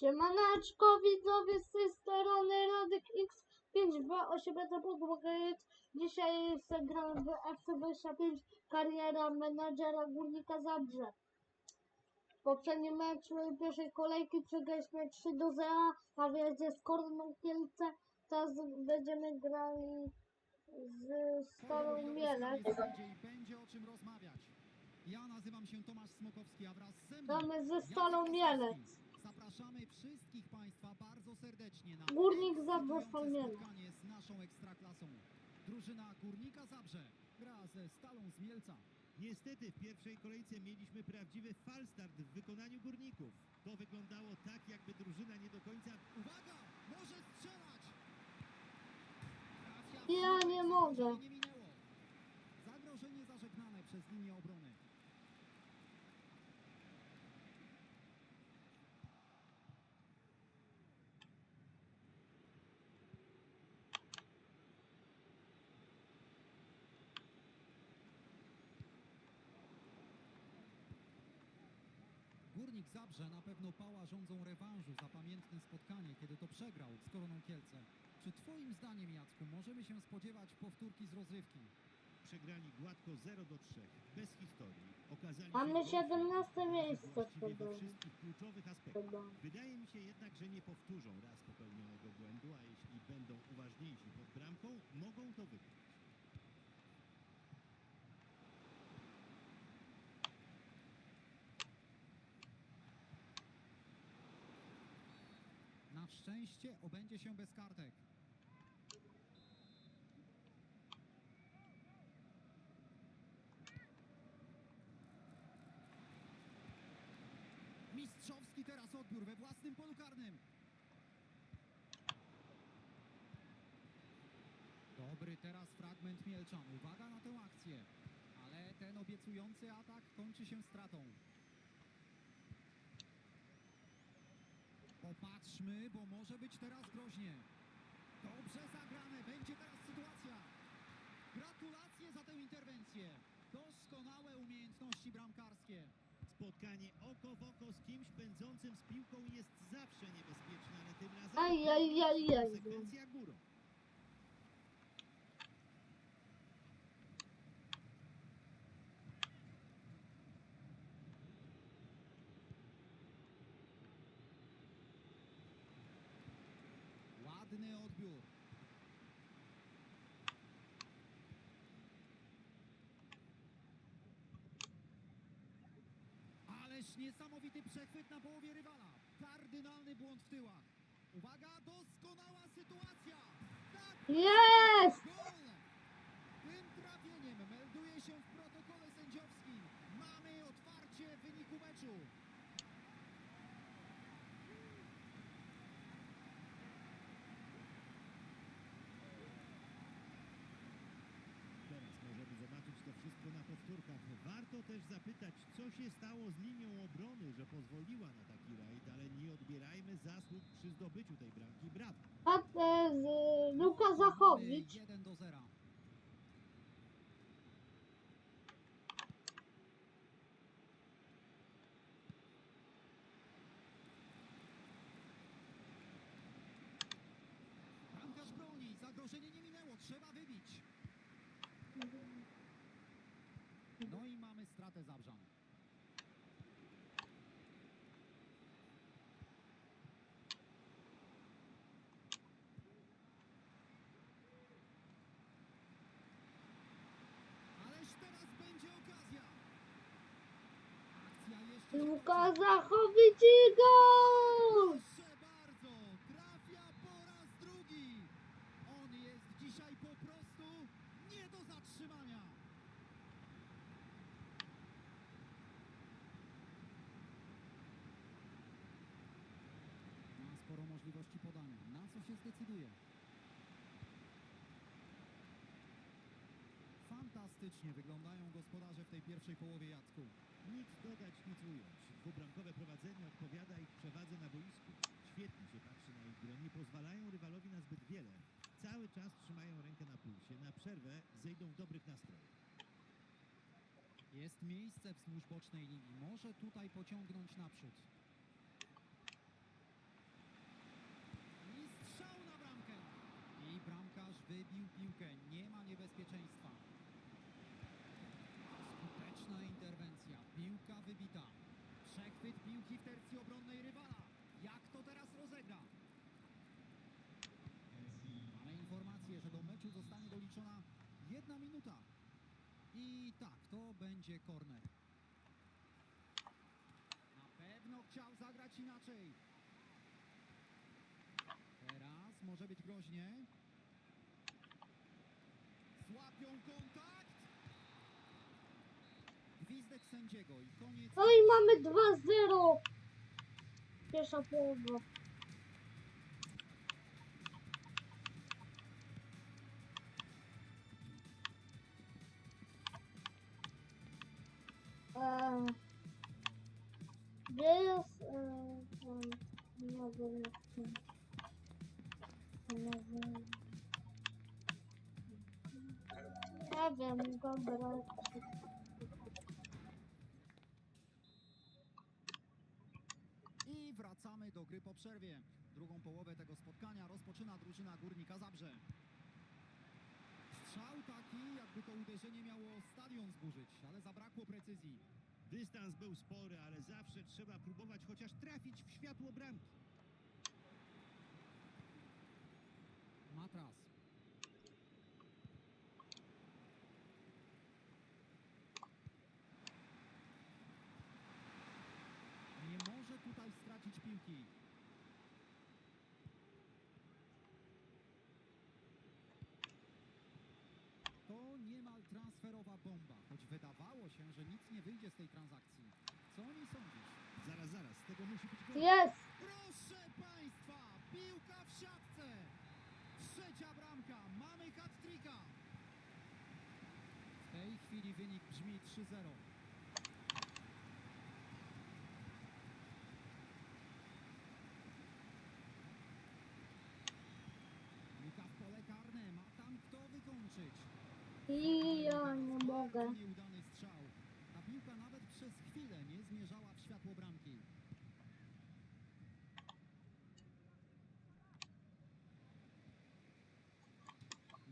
Siemaneczko widzowie z tej strony Radek X528 Podłogiec. Dzisiaj zagram w FC25 kariera menadżera Górnika Zabrze. W poprzednim meczu pierwszej kolejki przegraliśmy 3 do 0, a więc jest Korną Kielce. Teraz będziemy grali z Starą Mielec. Będzie o czym rozmawiać. Ja nazywam się Tomasz Smokowski, a wraz ze mną Gramy ze Starą. Mielec. Zapraszamy wszystkich Państwa bardzo serdecznie na Górnik Zabrze spotkanie z naszą ekstraklasą. Drużyna Górnika Zabrze gra ze Stalą z Mielca. Niestety w pierwszej kolejce mieliśmy prawdziwy falstart w wykonaniu górników. To wyglądało tak, jakby drużyna nie do końca Uwaga! Może strzelać! Ja nie mogę. Nie minęło. Zagrożenie zażegnane przez linię obrony. Górnik Zabrze na pewno pała rządzą rewanżu za pamiętne spotkanie, kiedy to przegrał z Koroną Kielce. Czy twoim zdaniem, Jacku, możemy się spodziewać powtórki z rozrywki? przegrali gładko 0 do 3, bez historii. Okazali Mamy się gorsi 17 miejsce we wszystkich kluczowych aspektach. Wydaje mi się jednak, że nie powtórzą raz popełnionego błędu, a jeśli będą uważniejsi pod bramką, mogą to wygrać. Na szczęście obędzie się bez kartek. Mistrzowski teraz odbiór we własnym polu karnym. Dobry teraz fragment Mielczan. Uwaga na tę akcję. Ale ten obiecujący atak kończy się stratą. Popatrzmy, bo może być teraz groźnie. Dobrze zagrane, będzie teraz sytuacja. Gratulacje za tę interwencję. Doskonałe umiejętności bramkarskie. Spotkanie oko w oko z kimś pędzącym z piłką jest zawsze niebezpieczne, ale tym razem Aj, aj, aj, aj. konsekwencja górą. Ładny odbiór. Ależ niesamowity przechwyt na połowie rywala. Kardynalny błąd w tyłach. Uwaga, doskonała sytuacja. Tak, Jest! Gol! Tym trafieniem melduje się w protokole sędziowskim. Mamy otwarcie wyniku meczu. Teraz możemy zobaczyć to wszystko na powtórkach. Warto też zapytać, co się stało z linią obrony, że pozwoliła na taki rajd, ale nie odbierajmy zasług przy zdobyciu tej bramki. Brawo! A te z Luka Zachowicz. 1 do 0. Bramkarz broni, zagrożenie nie minęło, trzeba wybić. No i mamy stratę Zabrzan. Ależ teraz będzie okazja. Akcja jeszcze Luka toczy. Zachowicz i gol! Proszę bardzo, trafia po raz drugi. On jest dzisiaj po prostu nie do zatrzymania. fantastycznie wyglądają gospodarze w tej pierwszej połowie Jacku. Nic dodać, nic ująć. Dwubramkowe prowadzenie odpowiada ich przewadze na boisku. Świetnie się patrzy na ich grę, nie pozwalają rywalowi na zbyt wiele. Cały czas trzymają rękę na pulsie. Na przerwę zejdą w dobrych nastrojach. Jest miejsce w bocznej linii. Może tutaj pociągnąć naprzód. I strzał na bramkę. I bramkarz wybił piłkę. Nie ma niebezpieczeństwa. Bramki w tercji obronnej rywala. Jak to teraz rozegra? Mamy informację, że do meczu zostanie doliczona jedna minuta. I tak, to będzie korner. Na pewno chciał zagrać inaczej. Teraz może być groźnie. Złapią kontakt. Gwizdek sędziego i koniec. No i mamy 2-0. Pierwsza połowa. Gdzie jest... nie. Nie wiem, dobra. I wracamy do gry po przerwie. Drugą połowę tego spotkania rozpoczyna drużyna Górnika Zabrze. Strzał taki, jakby to uderzenie miało stadion zburzyć, ale zabrakło precyzji. Dystans był spory, ale zawsze trzeba próbować chociaż trafić w światło bramki. Matras. Nie może tutaj stracić piłki. To niemal transferowa bomba, choć wydawało się, że nic nie wyjdzie z tej transakcji. Co o niej sądzisz? Zaraz, zaraz, z tego musi być gol. Jest! Proszę Państwa, piłka w siatce. Trzecia bramka, mamy hat-tricka. W tej chwili wynik brzmi 3-0. Piłka w pole karne, ma tam kto wykończyć. I mogę. Nieudany strzał. Ta piłka nawet przez chwilę nie zmierzała w światło bramki.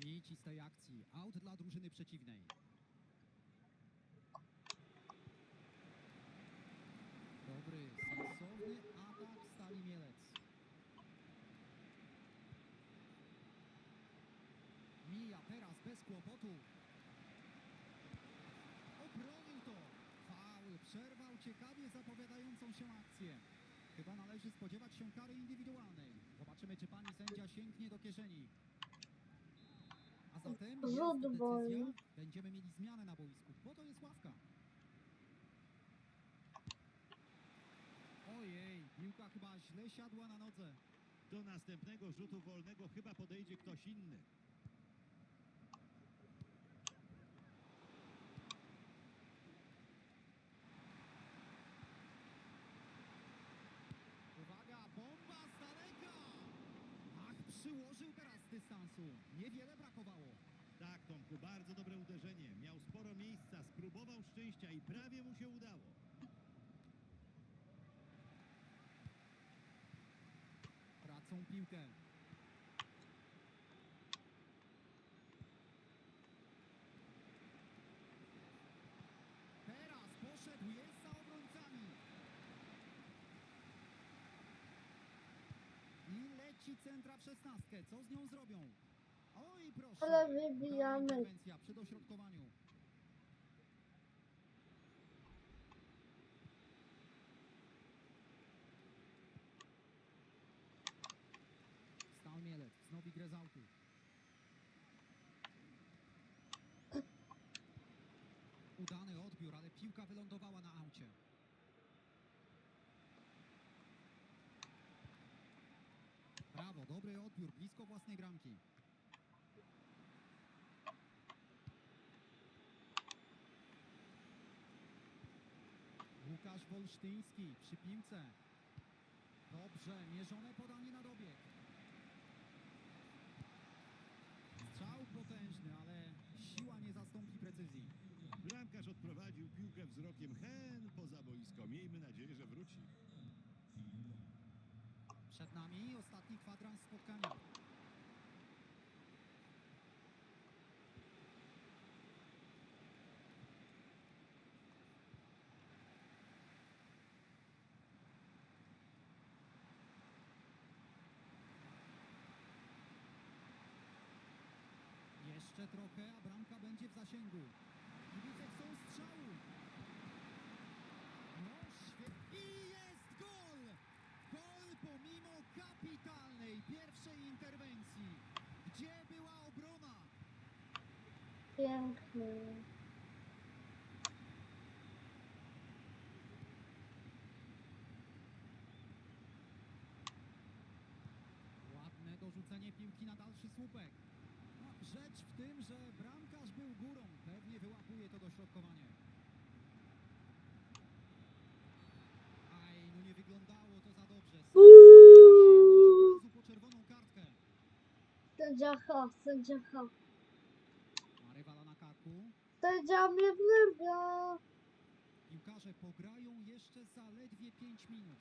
Nic z tej akcji. Aut dla drużyny przeciwnej. Dobry, sensowny atak Stali Mielec. Mija teraz bez kłopotu. Przerwał ciekawie zapowiadającą się akcję. Chyba należy spodziewać się kary indywidualnej. Zobaczymy, czy pani sędzia sięgnie do kieszeni. A zatem jest Rzut decyzja. wolny. Będziemy mieli zmianę na boisku. Po to jest ławka. Ojej, piłka chyba źle siadła na nodze. Do następnego rzutu wolnego chyba podejdzie ktoś inny. Uwaga, bomba z daleka! Ach, przyłożył teraz z dystansu. Niewiele brakowało. Tak, Tomku, bardzo dobre uderzenie. Miał sporo miejsca, spróbował szczęścia i prawie mu się udało. Tracą piłkę. Teraz poszedł, jest za obrońcami. Leci centra w szesnastkę. Co z nią zrobią? Oj, proszę. Ale wybijamy. interwencja przy dośrodkowaniu. Stal Mielec, wznowi grę z autu. Udany odbiór, ale piłka wylądowała na aucie. Brawo, dobry odbiór, blisko własnej bramki. Łukasz Wolsztyński przy piłce. Dobrze, mierzone podanie na dobieg. Strzał potężny, ale siła nie zastąpi precyzji. Bramkarz odprowadził piłkę wzrokiem hen poza boisko. Miejmy nadzieję, że wróci. Przed nami ostatni kwadrans spotkania. Jeszcze trochę, a bramka będzie w zasięgu. Kibice chcą strzału. No świetnie pomimo kapitalnej pierwszej interwencji. Gdzie była obrona? Piękny. Ładne dorzucenie piłki na dalszy słupek. No, rzecz w tym, że bramkarz był górą. Pewnie wyłapuje to dośrodkowanie. Aj, no nie wyglądało to za dobrze. Sędzia H, sędzia H. Rywala na karku. Sędzia mnie wlewia. Piłkarze pograją jeszcze zaledwie 5 minut.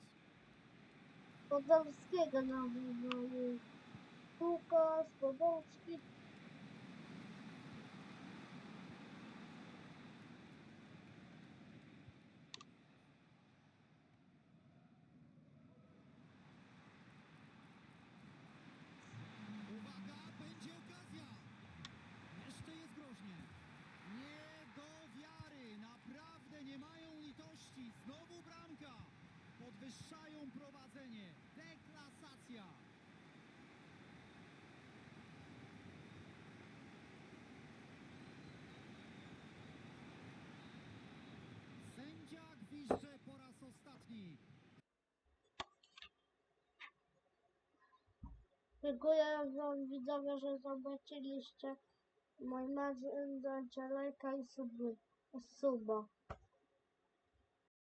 Podolskiego na wywołu. Łukasz Podolski. Uwaga, będzie okazja. Jeszcze jest groźnie. Nie do wiary. Naprawdę nie mają litości. Znowu bramka. Podwyższają prowadzenie. Deklasacja. Sędzia gwizdże po raz ostatni. Dziękuję wam widzowie, że zobaczyliście. Mój mecz dajcie lajka i suba.